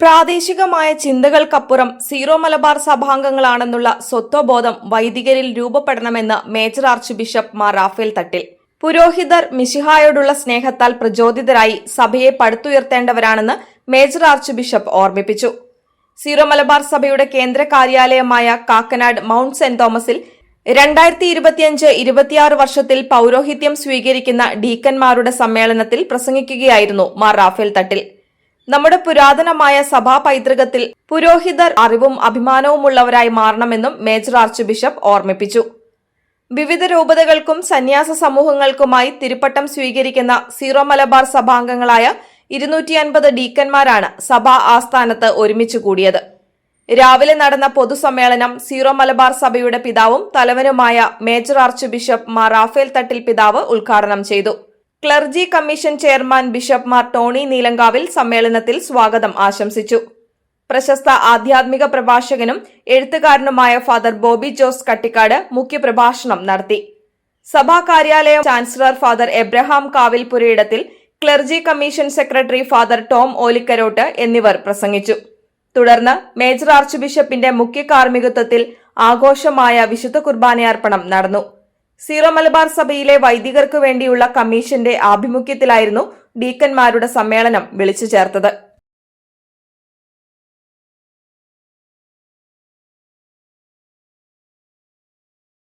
പ്രാദേശികമായ ചിന്തകൾക്കപ്പുറം സീറോ മലബാർ സഭാംഗങ്ങളാണെന്നുള്ള സ്വത്വബോധം വൈദികരിൽ രൂപപ്പെടണമെന്ന് major arch bishop Mar Raphael Thattil. പുരോഹിതർ മിശിഹായോടുള്ള സ്നേഹത്താൽ പ്രചോദിതരായി സഭയെ പടുത്തുയർത്തേണ്ടവരാണെന്ന് മേജർ ആർച്ച് ബിഷപ്പ് ഓർമ്മിപ്പിച്ചു. സീറോ മലബാർ സഭയുടെ കേന്ദ്ര കാര്യാലയമായ കാക്കനാട് മൗണ്ട് സെന്റ് തോമസിൽ രണ്ടായിരത്തി ഇരുപത്തിയഞ്ച് ഇരുപത്തിയാറ് വർഷത്തിൽ പൌരോഹിത്യം സ്വീകരിക്കുന്ന ഡീക്കന്മാരുടെ സമ്മേളനത്തിൽ പ്രസംഗിക്കുകയായിരുന്നു മാർ റാഫേൽ തട്ടിൽ. നമ്മുടെ പുരാതനമായ സഭാ പൈതൃകത്തിൽ പുരോഹിതർ അറിവും അഭിമാനവുമുള്ളവരായി മാറണമെന്നും മേജർ ആർച്ച് ബിഷപ്പ് ഓർമ്മിപ്പിച്ചു. വിവിധ രൂപതകൾക്കും സന്യാസ സമൂഹങ്ങൾക്കുമായി തിരുപ്പട്ടം സ്വീകരിക്കുന്ന സീറോ മലബാർ സഭാംഗങ്ങളായ ഇരുന്നൂറ്റി അൻപത് ഡീക്കന്മാരാണ് സഭാ ആസ്ഥാനത്ത് ഒരുമിച്ച് കൂടിയത്. രാവിലെ നടന്ന പൊതുസമ്മേളനം സീറോ മലബാർ സഭയുടെ പിതാവും തലവനുമായ major arch bishop Mar Raphael Thattil പിതാവ് ഉദ്ഘാടനം ചെയ്തു. Clergy commission chairman bishop Mar Tony Neelankavil സമ്മേളനത്തിൽ സ്വാഗതം ആശംസിച്ചു. പ്രശസ്ത ആധ്യാത്മിക പ്രഭാഷകനും എഴുത്തുകാരനുമായ ഫാദർ ബോബി ജോസ് കട്ടിക്കാട് മുഖ്യപ്രഭാഷണം നടത്തി. സഭാ കാര്യാലയം chancellor father Abraham Kavilpurayidathil clergy commission secretary father Tom Olikkarottu എന്നിവർ പ്രസംഗിച്ചു. തുടർന്ന് മേജർ ആർച്ച് ബിഷപ്പിന്റെ മുഖ്യ കാർമ്മികത്വത്തിൽ ആഘോഷമായ വിശുദ്ധ കുർബാനയർപ്പണം നടന്നു. സീറോ മലബാർ സഭയിലെ വൈദികർക്കു വേണ്ടിയുള്ള കമ്മീഷന്റെ ആഭിമുഖ്യത്തിലായിരുന്നു ഡീക്കന്മാരുടെ സമ്മേളനം വിളിച്ചു ചേർത്തത്